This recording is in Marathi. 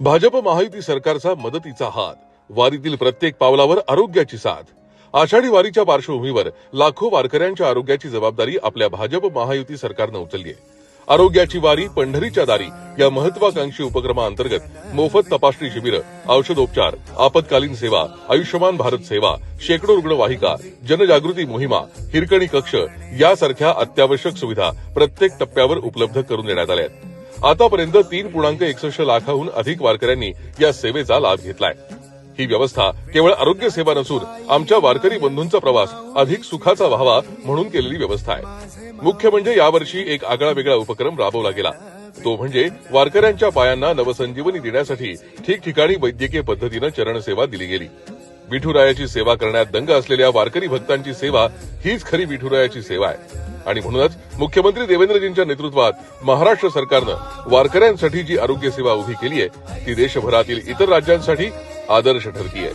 भाजप महायुती सरकारचा मदतीचा हात वारीतील प्रत्येक पावलावर आरोग्याची साथ. आषाढी वारीच्या पार्श्वभूमीवर लाखो वारकऱ्यांच्या आरोग्याची जबाबदारी आपल्या भाजप महायुती सरकारनं उचलली आहे. आरोग्याची वारी पंढरीच्या दारी या महत्वाकांक्षी उपक्रमाअंतर्गत मोफत तपासणी शिबिरं औषधोपचार आपत्कालीन सेवा आयुष्यमान भारत सेवा शेकडो रुग्णवाहिका जनजागृती मोहिमा हिरकणी कक्ष यासारख्या अत्यावश्यक सुविधा प्रत्येक टप्प्यावर उपलब्ध करून देण्यात आल्या आहेत. आतापर्यंत तीन पूर्णांक एकसष्ट लाखाहून अधिक वारकऱ्यांनी या सेवेचा लाभ घेतलाय. ही व्यवस्था केवळ आरोग्य सेवा नसून आमच्या वारकरी बंधूंचा प्रवास अधिक सुखाचा व्हावा म्हणून केलेली व्यवस्था आहे. मुख्य म्हणजे यावर्षी एक आगळा वेगळा उपक्रम राबवला गेला. तो म्हणजे वारकऱ्यांच्या पायांना नवसंजीवनी देण्यासाठी ठिकठिकाणी वैद्यकीय पद्धतीनं चरणसेवा दिली गेली. विठुरायाची सेवा करण्यात दंग असलेल्या वारकरी भक्तांची सेवा हीच खरी विठुरायाची सेवा आहे. आणि म्हणूनच मुख्यमंत्री देवेंद्रजींच्या नेतृत्वात महाराष्ट्र सरकारनं वारकऱ्यांसाठी जी आरोग्य सेवा उभी केली आहे ती देशभरातील इतर राज्यांसाठी आदर्श ठरती आहे